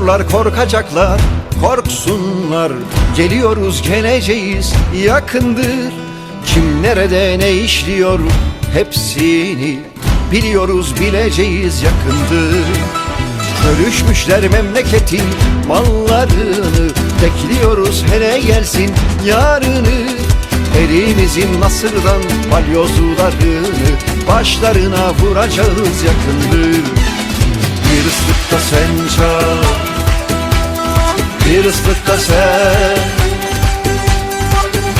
Korkuyorlar korkacaklar. Korksunlar Geliyoruz geleceğiz yakındır. Kim nerede ne işliyor hepsini Biliyoruz bileceğiz yakındır. Bölüşmüşler memleketin mallarını Bekliyoruz hele gelsin yarını. Elimizin nasırdan balyozlarını Başlarına vuracağız yakındır. Bir ıslık da sen çal Bir ıslık sen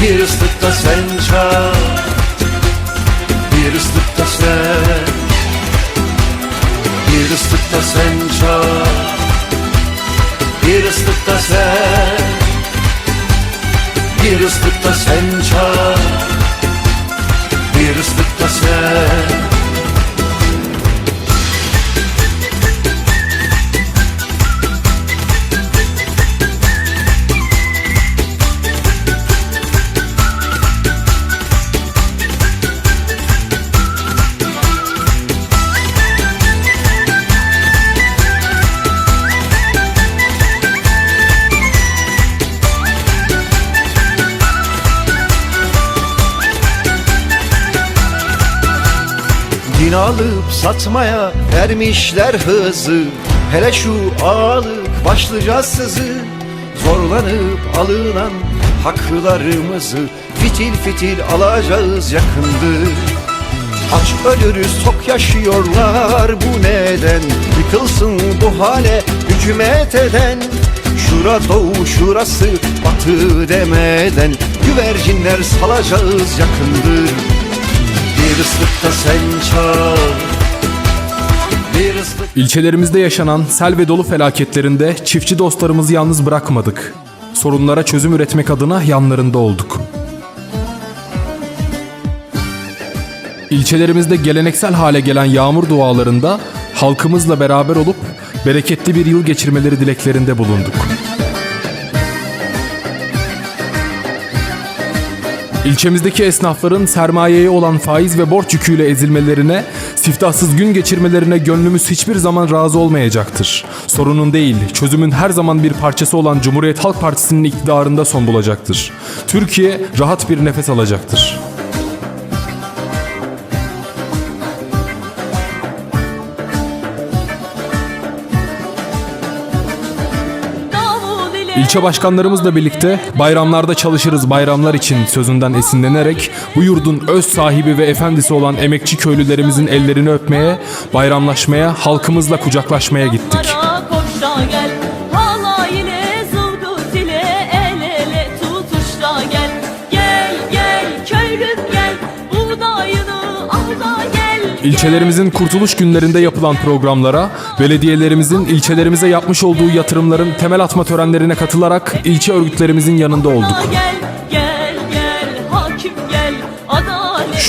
Bir ıslık sen çal. Bir ıslık sen bir ıslık sen çal. Bir ıslık sen Bir ıslık sen çal satmaya ermişler hızı. Hele şu ağalık başlıca sızı. Zorlanıp alınan haklarımızı Fitil fitil alacağız yakındır Aç ölürüz tok yaşıyorlar bu neden? Yıkılsın bu hale hükümet eden. Şura doğu şurası batı demeden Güvercinler salacağız yakındır. Bir ıslık da sen çal İlçelerimizde yaşanan sel ve dolu felaketlerinde çiftçi dostlarımızı yalnız bırakmadık. Sorunlara çözüm üretmek adına yanlarında olduk. İlçelerimizde geleneksel hale gelen yağmur dualarında halkımızla beraber olup bereketli bir yıl geçirmeleri dileklerinde bulunduk. İlçemizdeki esnafların sermayeye olan faiz ve borç yüküyle ezilmelerine, siftahsız gün geçirmelerine gönlümüz hiçbir zaman razı olmayacaktır. Sorunun değil, çözümün her zaman bir parçası olan Cumhuriyet Halk Partisi'nin iktidarında son bulacaktır. Türkiye rahat bir nefes alacaktır. İlçe başkanlarımızla birlikte bayramlarda çalışırız bayramlar için sözünden esinlenerek bu yurdun öz sahibi ve efendisi olan emekçi köylülerimizin ellerini öpmeye, bayramlaşmaya, halkımızla kucaklaşmaya gittik. Koşa gel İlçelerimizin kurtuluş günlerinde yapılan programlara, belediyelerimizin ilçelerimize yapmış olduğu yatırımların temel atma törenlerine katılarak ilçe örgütlerimizin yanında olduk.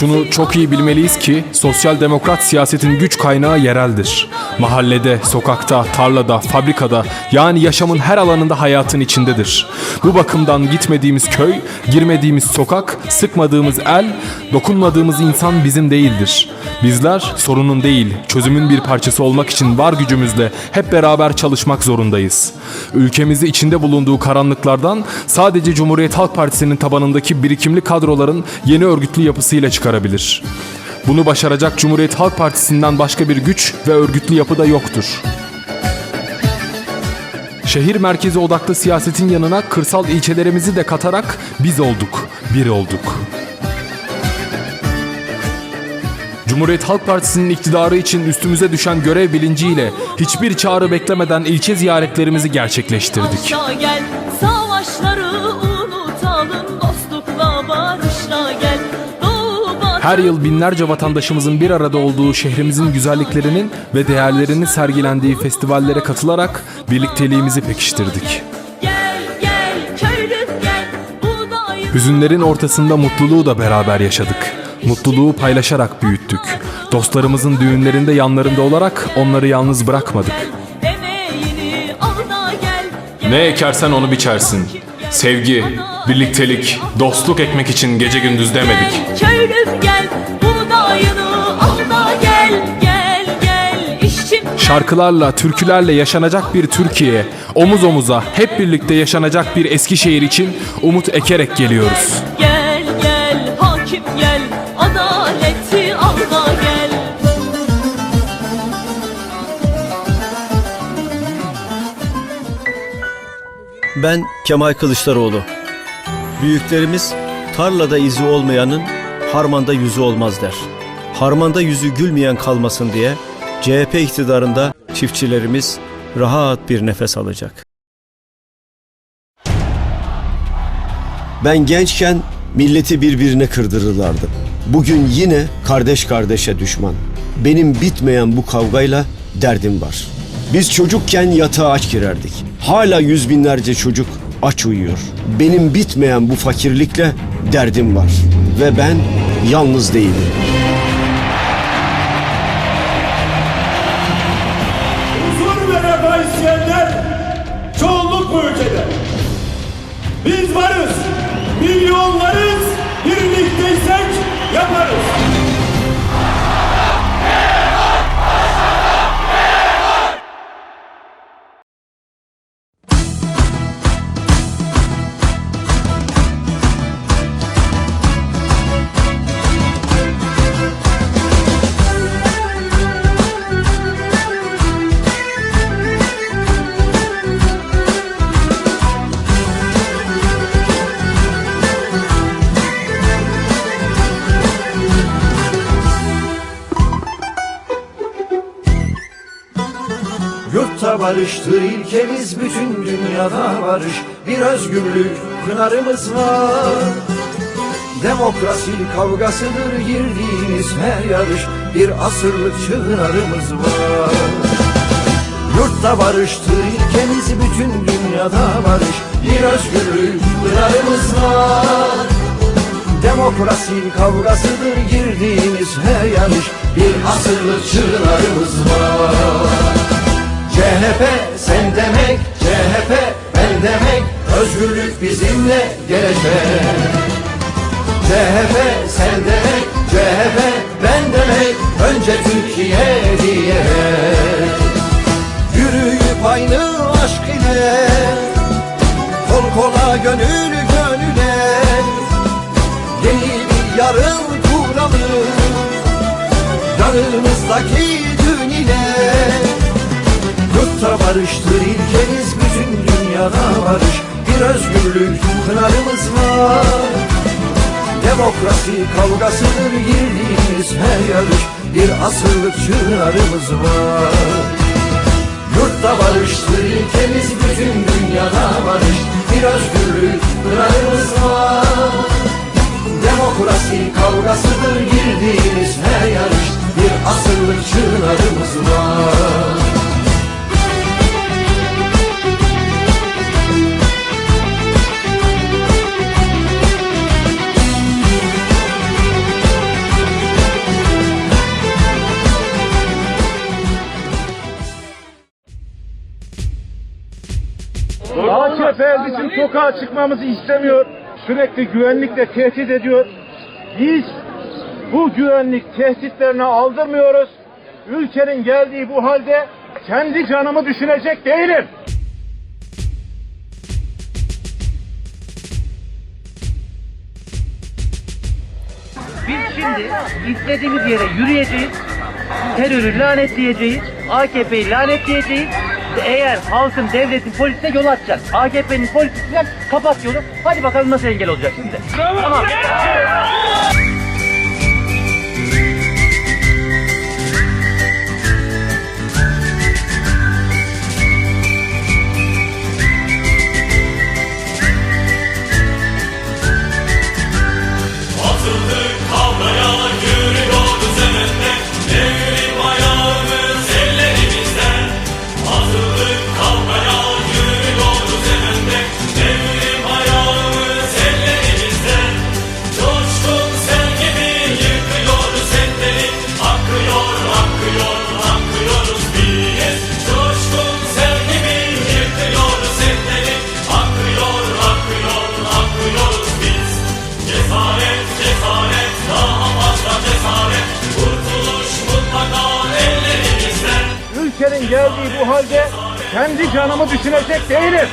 Şunu çok iyi bilmeliyiz ki sosyal demokrat siyasetin güç kaynağı yereldir. Mahallede, sokakta, tarlada, fabrikada yani yaşamın her alanında hayatın içindedir. Bu bakımdan gitmediğimiz köy, girmediğimiz sokak, sıkmadığımız el, dokunmadığımız insan bizim değildir. Bizler sorunun değil, çözümün bir parçası olmak için var gücümüzle hep beraber çalışmak zorundayız. Ülkemizi içinde bulunduğu karanlıklardan sadece Cumhuriyet Halk Partisi'nin tabanındaki birikimli kadroların yeni örgütlü yapısıyla çıkarabilir. Bunu başaracak Cumhuriyet Halk Partisi'nden başka bir güç ve örgütlü yapı da yoktur. Şehir merkezi odaklı siyasetin yanına kırsal ilçelerimizi de katarak biz olduk, bir olduk. Cumhuriyet Halk Partisi'nin iktidarı için üstümüze düşen görev bilinciyle hiçbir çağrı beklemeden ilçe ziyaretlerimizi gerçekleştirdik. Aşağı gel Savaşları Her yıl binlerce vatandaşımızın bir arada olduğu şehrimizin güzelliklerinin ve değerlerinin sergilendiği festivallere katılarak birlikteliğimizi pekiştirdik. Hüzünlerin ortasında mutluluğu da beraber yaşadık. Mutluluğu paylaşarak büyüttük. Dostlarımızın düğünlerinde yanlarında olarak onları yalnız bırakmadık. Ne ekersen onu biçersin. Sevgi, birliktelik, dostluk ekmek için gece gündüz demedik. Gel Şarkılarla, türkülerle yaşanacak bir Türkiye, omuz omuza hep birlikte yaşanacak bir Eskişehir için umut ekerek geliyoruz. Gel gel hakim gel adaleti al da gel Ben Kemal Kılıçdaroğlu. Büyüklerimiz tarlada izi olmayanın harmanda yüzü olmaz der. Harmanda yüzü gülmeyen kalmasın diye CHP iktidarında çiftçilerimiz rahat bir nefes alacak. Ben gençken milleti birbirine kırdırırlardı. Bugün yine kardeş kardeşe düşman. Benim bitmeyen bu kavgayla derdim var. Biz çocukken yatağa aç girerdik. Hala yüz binlerce çocuk aç uyuyor. Benim bitmeyen bu fakirlikle derdim var. Ve ben yalnız değilim. Barıştır ilkemiz bütün dünyada barış. Bir özgürlük pınarımız var. Demokrasi kavgasıdır girdiğimiz her yarış. Bir asırlık çığırarımız var. Yurtta barıştır ilkemiz bütün dünyada barış. Bir özgürlük pınarımız var. Demokrasi kavgasıdır girdiğimiz her yarış. Bir asırlık çığırarımız var CHP sen demek, CHP ben demek Özgürlük bizimle gelecek. CHP sen demek, CHP ben demek Önce Türkiye diyerek. Yürüyüp aynı aşk ile Kol kola gönül gönüle. Yeni bir yarın kuralım Yanımızdaki barıştır ilkeniz bütün dünyada barış. Bir özgürlük pınarımız var. Demokrasi kavgasıdır girdiğimiz her yarış. Bir asırlık çığırarımız var. Yurtta barıştır ilkemiz bütün dünyada barış. Bir özgürlük pınarımız var. Demokrasi kavgasıdır girdiğimiz her yarış. Bir asırlık çığırarımız var sokağa çıkmamızı istemiyor. Sürekli güvenlikle tehdit ediyor. Biz bu güvenlik tehditlerine aldırmıyoruz. Ülkenin geldiği bu halde kendi canımı düşünecek değilim. Biz şimdi istediğimiz yere yürüyeceğiz, terörü lanetleyeceğiz, AKP'yi lanetleyeceğiz. Eğer halkın, devletin, polisine yol açacak. AKP'nin polisinden kapat yolu. Hadi bakalım nasıl engel olacak şimdi. Tamam. Kendi canımı düşünecek değilim.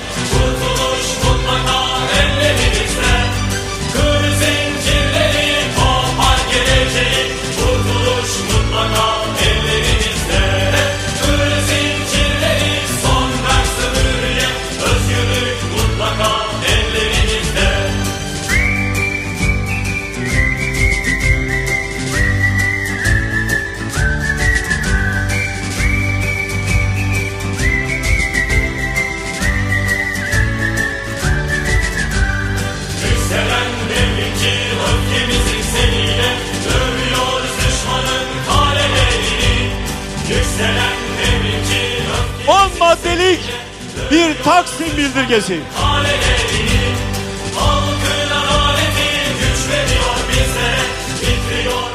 Bitiriyor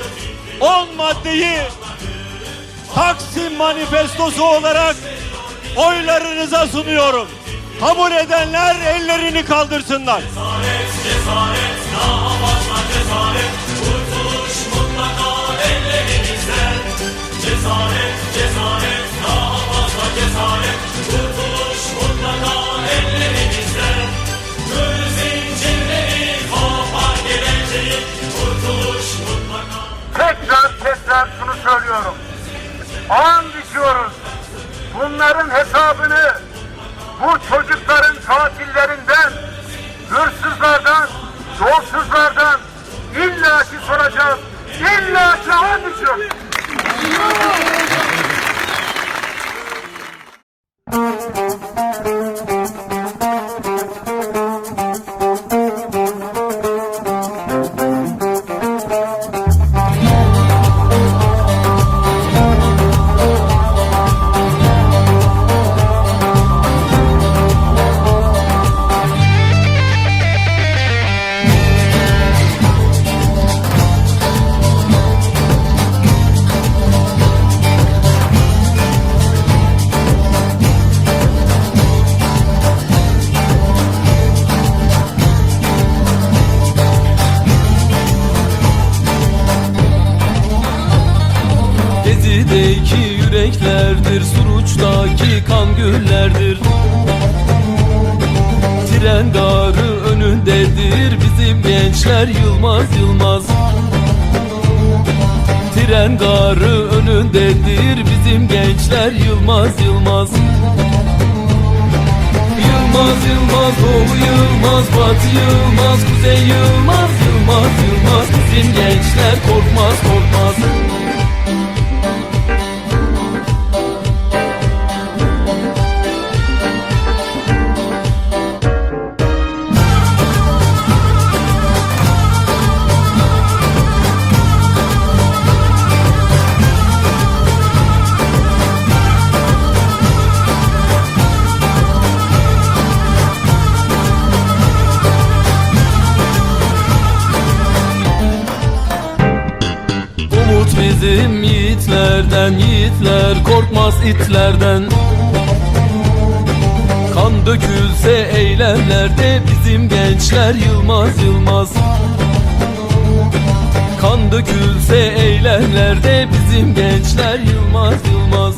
10 maddeyi Taksim manifestosu olarak oylarınıza sunuyorum. Kabul edenler ellerini kaldırsınlar. Cesaret, cesaret, daha fazla cesaret Kurtuluş mutlaka ellerimizde Cesaret, cesaret, daha fazla cesaret Kurtuluş mutlaka Tekrar tekrar şunu söylüyorum. An içiyoruz. Bunların hesabını bu çocukların katillerinden, hırsızlardan, yüreklerdir Suruç'taki kan güllerdir. Tren garı önündedir Bizim gençler Yılmaz Yılmaz. Tren garı önündedir Bizim gençler Yılmaz Yılmaz. Yılmaz Yılmaz Doğu Yılmaz Batı Yılmaz Kuzey Yılmaz Yılmaz Yılmaz. Bizim gençler korkmaz korkmaz itlerden. Kan dökülse eylemlerde Bizim gençler Yılmaz Yılmaz. Kan dökülse eylemlerde Bizim gençler Yılmaz Yılmaz.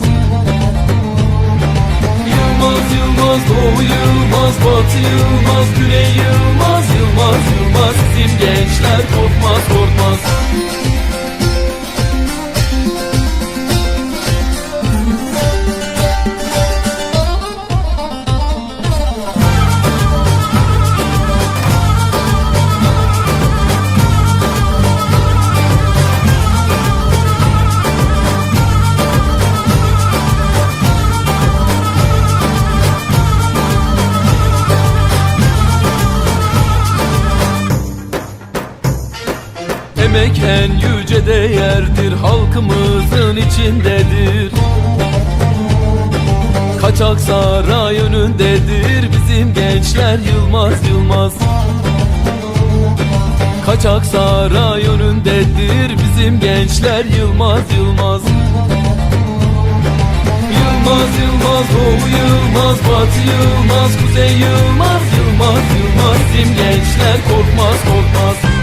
Yılmaz Yılmaz Doğu Yılmaz Batı Yılmaz Güney Yılmaz Yılmaz Yılmaz. Bizim gençler korkmaz korkmaz Emek en yüce değerdir halkımızın içindedir. Kaçak saray önündedir bizim gençler Yılmaz Yılmaz. Kaçak saray önündedir bizim gençler Yılmaz Yılmaz. Yılmaz Yılmaz Doğu Yılmaz Batı Yılmaz Kuzey Yılmaz Yılmaz Yılmaz. Bizim gençler korkmaz korkmaz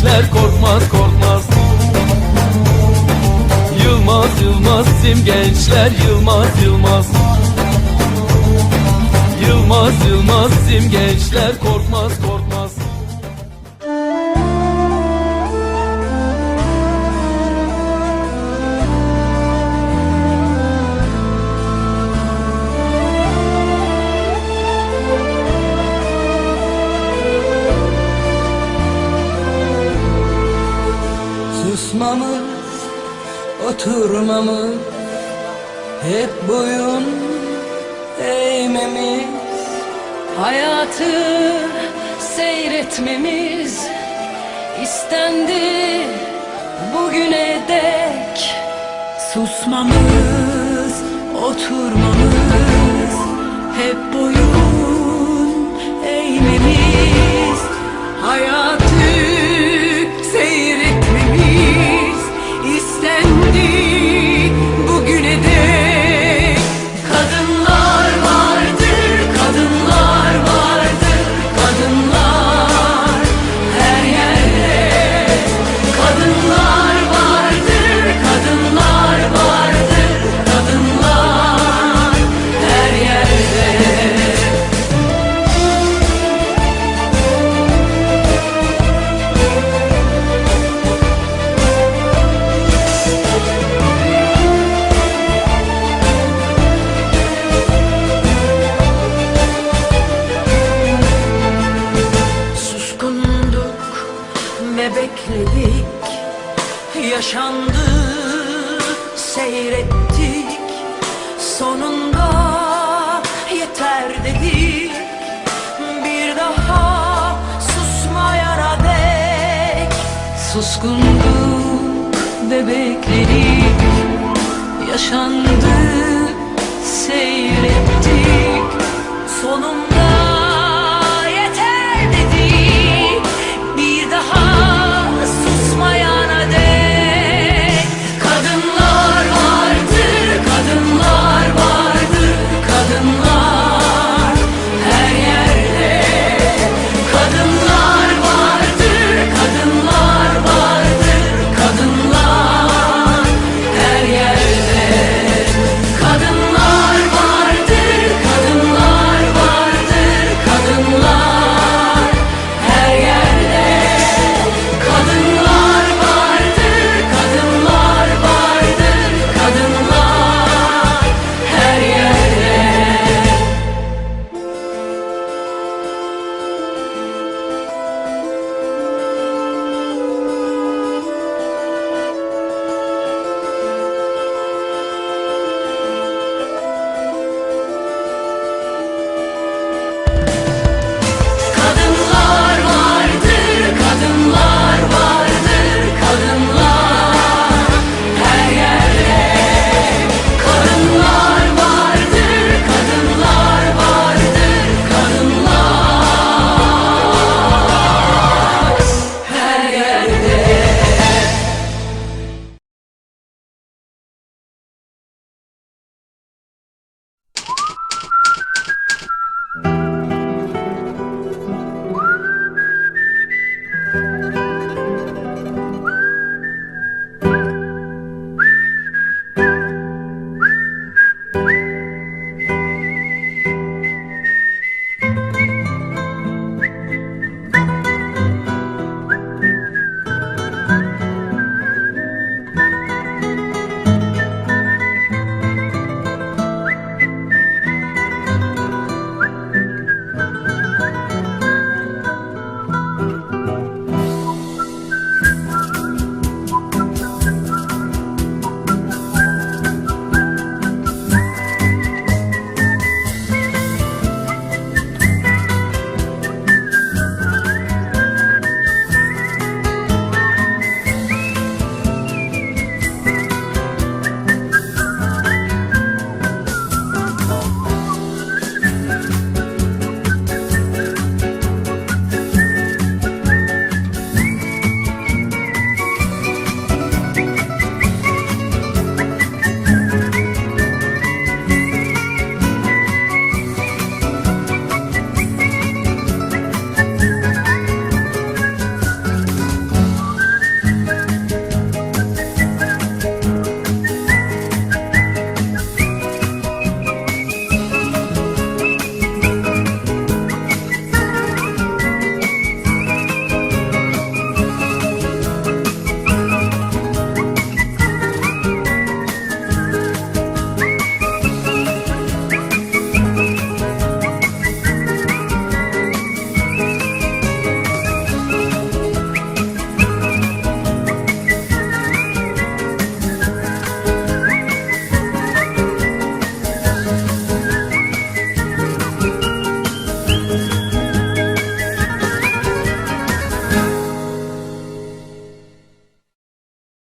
gençler korkmaz korkmaz. Yılmaz Yılmaz bizim gençler Yılmaz Yılmaz. Yılmaz Yılmaz bizim gençler korkmaz Susmamız, oturmamız. Hep boyun eğmemiz Hayatı seyretmemiz istendi. Bugüne dek Susmamız, oturmamız. Hep boyun eğmemiz Hayatı Yaşandı seyrettik. Sonunda yeter dedik. Bir daha susmayana dek. Suskunduk ve bekledik. Yaşandı seyrettik